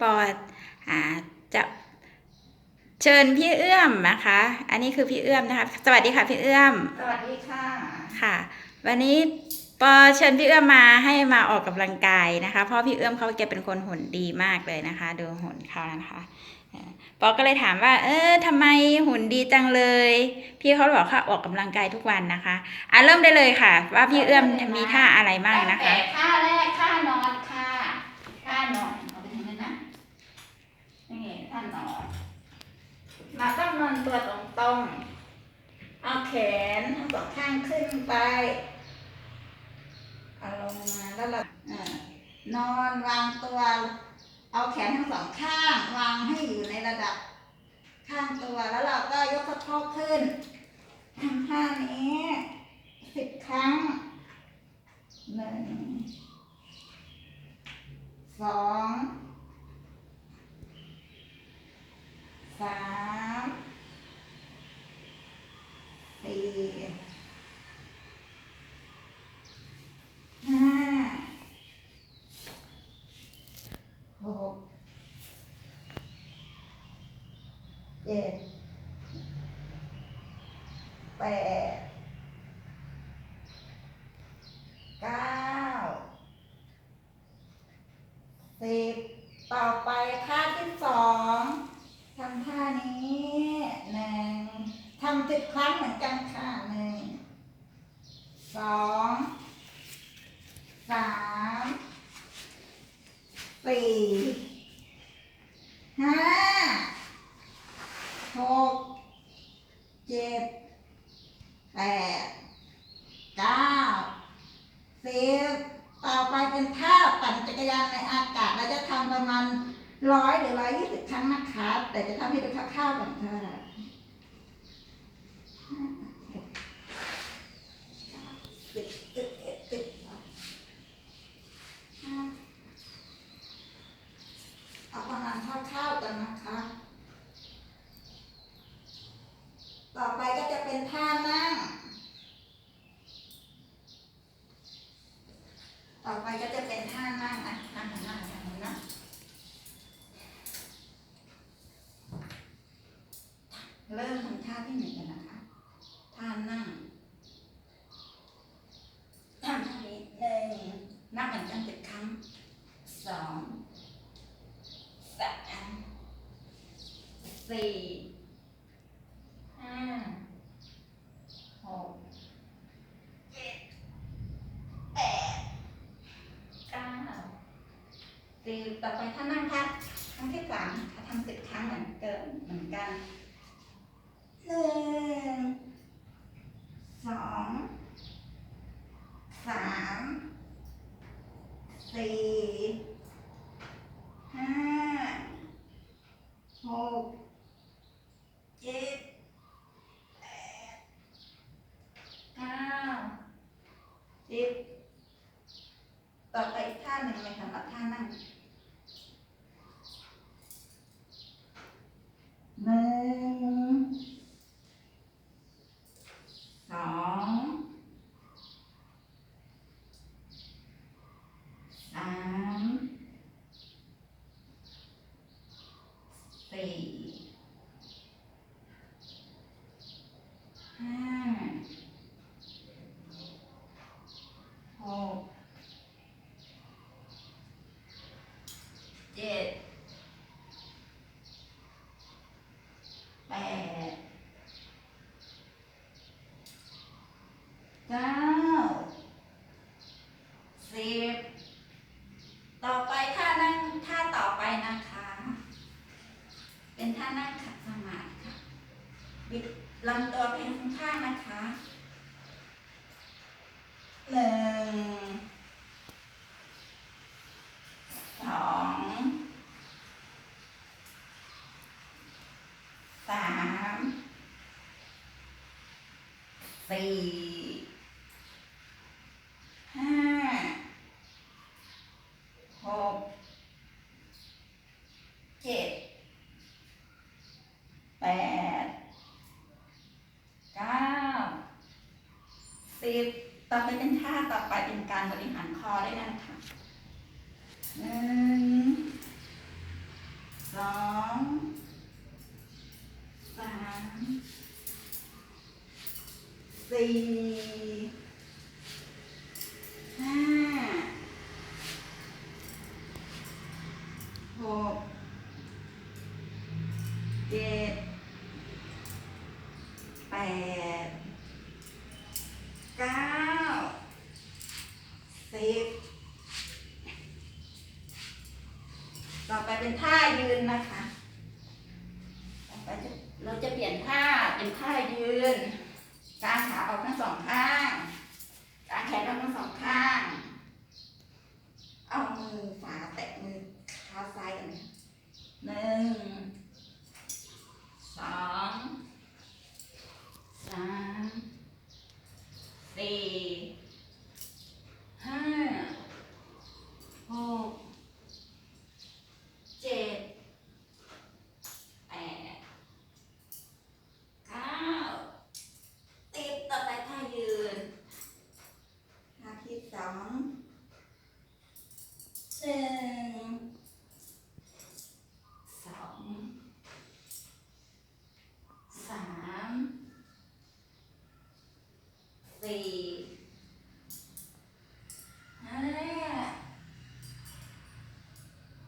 ปออ่าจะเชิญพี่เอื้อมนะคะ อันนี้คือพี่เอื้อมนะคะ สวัสดีค่ะพี่เอื้อม สวัสดีค่ะ ค่ะ วันนี้ปอเชิญพี่เอื้อมมาให้มาออกกำลังกายนะคะ เพราะพี่เอื้อมเขาแกเป็นคนหุ่นดีมากเลยนะคะ ดูหุ่นเขานะคะเอ่อปอก็เลยถามว่า เออทำไมหุ่นดีจังเลย พี่เขาบอกว่าออกกำลังกายทุกวันนะคะ อะเริ่มได้เลยค่ะ ว่าพี่เอื้อมมีท่าอะไรบ้างนะตั้งคะแต่ท่าแรกท่านอนค่ะท่านอนเอาไปทางนั้นนะ นี่ท่านอนมาต้องนอนตัวตรงๆ เอาแขนทั้งสองข้างขึ้นไป เอาลงมาแล้วเรานอนวางตัว เอาแขนทั้งสองข้าง วางให้อยู่ในระดับ ข้างตัวแล้วเราก็ยกสะโพกขึ้นทำท่านี้สิบครั้งหนึ่งสอง สามสี่ห้าหกเจ็ดแปดเก้าสิบต่อไปท่าที่สอง ทำท่านี้หนึ่งทำสิบครั้งเหมือนกันค่ะหนึ่งสองสาม ไ120 ครั้งนะคะ แต่จะทำให้ดูคข้าวแบบเธอ นับเหมือนกันสิบครั้งสองสามสี่ห้าหกเจ็ดแปดเก้าสิบต่อไปถ้านั่งค่ะครั้งที่สามค่ะทำสิบครั้งเหมือนเดิมเหมือนกันหนึ่งสองสาม สี่ห้าหกเจ็ดแปดเก้าสิบต่อไปอีกท่าหนึ่งเลยสำหรับท่านั่งหนึ่งสอง สามสี่ห้าหกเจ็ดแปดเก้าสิบต่อไปท่านั่งท่าต่อไปนะคะ เป็นท่านั่งขัดสมาธิค่ะ บิดลำตัวไปข้างๆนะคะหนึ่งสองสาม สี่ห้าหกเจ็ดแปดเก้าสิบต่อไปเป็นท่าต่อไปเป็นการบริหารคอได้วยกันค่ะหนึ่งสี่ สี่ห้าหกเจ็ดแปดเก้าสิบต่อไปเป็นท่ายืนนะคะ ต่อไปจะเราจะเปลี่ยนท่าเป็นท่ายืนกางขาออกทั้งสองข้างกางแขนออกทั้งสองข้าง เอามือฝาแตะมือ เท้าซ้ายกันหนึ่งสองสามสี่ห้าหกเจ็ด แปดเก้าติดต่อไปท่ายืนท่าที่สองหนึ่งสองสามสี่ห้า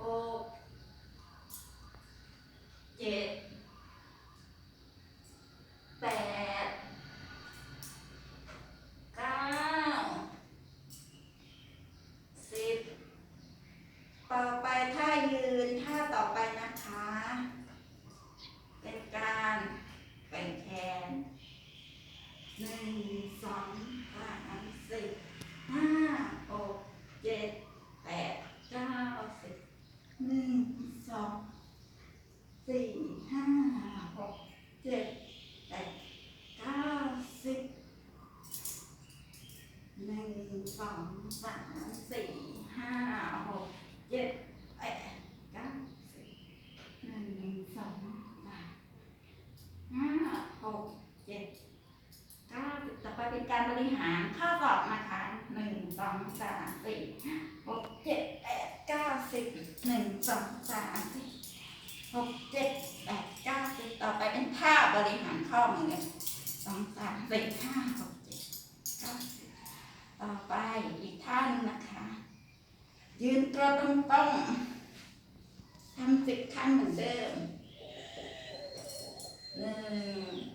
หก เจ็ดแปดเก้าสิบต่อ ไปท่ายืนท่าต่อไปนะคะ เป็นการแบ่งแขนหนึ่งสองสามสี่ห้าหกเจ็ดแปดเก้าสิบหนึ่งสองสี่ห้าหกเจ็ดแปดเก้าสิบหนึ่งสองสามสี่ห้าหกเจ็ดแปดเก้าสิบหนึ่งสองสามห้าหกเจ็ดเก้าสิบต่อไปเป็นการบริหารข้อสอบนะคะหนึ่งส องสามสี่หกเจ็ดแปดเก้าสิบหนึ่งสองสามสี่หกเจ็ดแปดเก้าสิบต่อไปเป็นท่าบริหารข้อมือสองสามสี่ห้าหกเจ็ดเก้าสิบต่อไปอีกท่านนะคะ ยืนตัวตรงๆทำสิบครั้งเหมือนเดิมหนึ่ง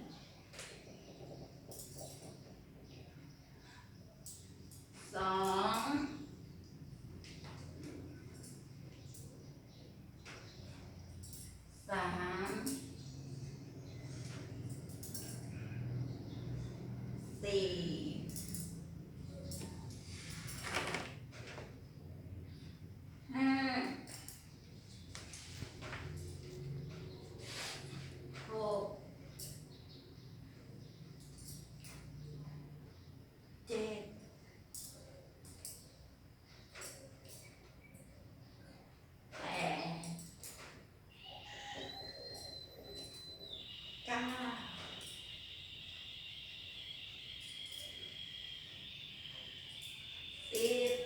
สองสาม สี่ห้าหกเจ็ดแปด เก้าสิบ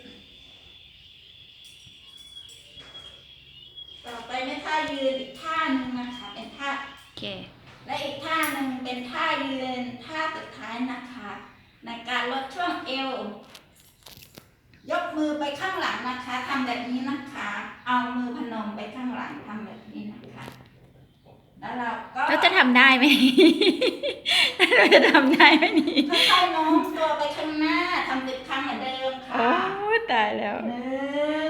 ต่ อไปในท่ายืนอีกท่าหนึ่งนะคะ เป็นท่าโอเค และอีกท่าหนึ่งเป็นท่ายืนท่าสุดท้ายนะคะ ในการลดช่วงเอว ยกมือไปข้างหลังนะคะทำแบบนี้นะคะ เอามือพนมไปข้างหลังทำแบบนี้นะคะ แล้วเราก็แล้วจะทำได้ไหม เราจะทำได้ไหมนี่ ค่อยๆโน้มตัวไปข้างหน้าทำสิบครั้งเหมือนเดิม โอ้ ค่ะ ตายแล้ว หนึ่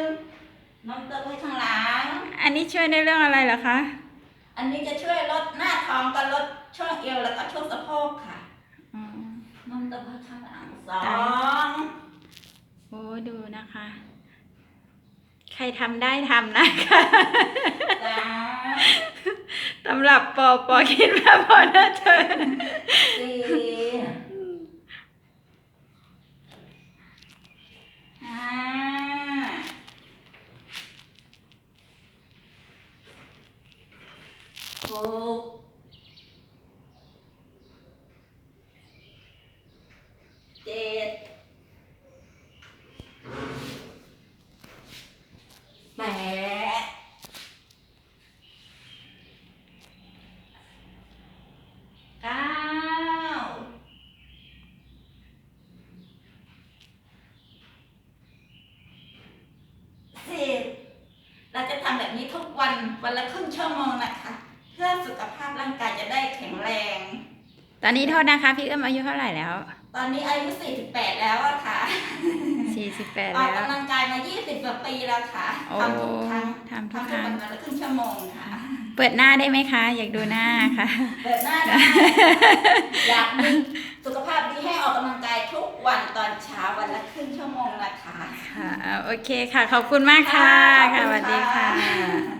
งโน้มตัวไปข้างหลัง อันนี้ ช่วยในเรื่องอะไรเหรอคะ อันนี้จะช่วยลดหน้าท้องกับลดช่วงเอวแล้วก็ช่วงสะโพกค่ะอ๋อโน้มตัวไปข้างหลังสอได้ งโอ้ดูนะคะ ใครทำได้ทำนะคะสามสำหรับปอปอคิดว่าพอน่าจะสี่ หกเจ็ดแปดเก้าสิบเราจะทำแบบนี้ทุกวันวันละครึ่งชั่วโมงนะคะ อสุขภาพร่างกายจะได้แข็งแรง ตอนนี้โทษนะคะพี่เอื้อมอายุเท่าไหร่แล้ว ตอนนี้อายุ 48 แล้วอะค่ะ 48 ออกแล้ว กำลังกายมา 20กว่าปีแล้วค่ะโอ้ทำทุกครั้งทำทุกทำคทุกรั้งวันวันละครึ่งชั่วโมงค่ะ เปิดหน้าได้ไหมคะ อยากดูหน้าค่ะ เปิดหน้าได้อยากมีสุขภาพดีให้ออกกำลังกายทุกวันตอนเช้าวันละครึ่งชั่วโมงนะคะ ค่ะ โอเคค่ะ ขอบคุณมากค่ะ ค่ะขอบค่ะคุณสวัสดีค่ะค่ะ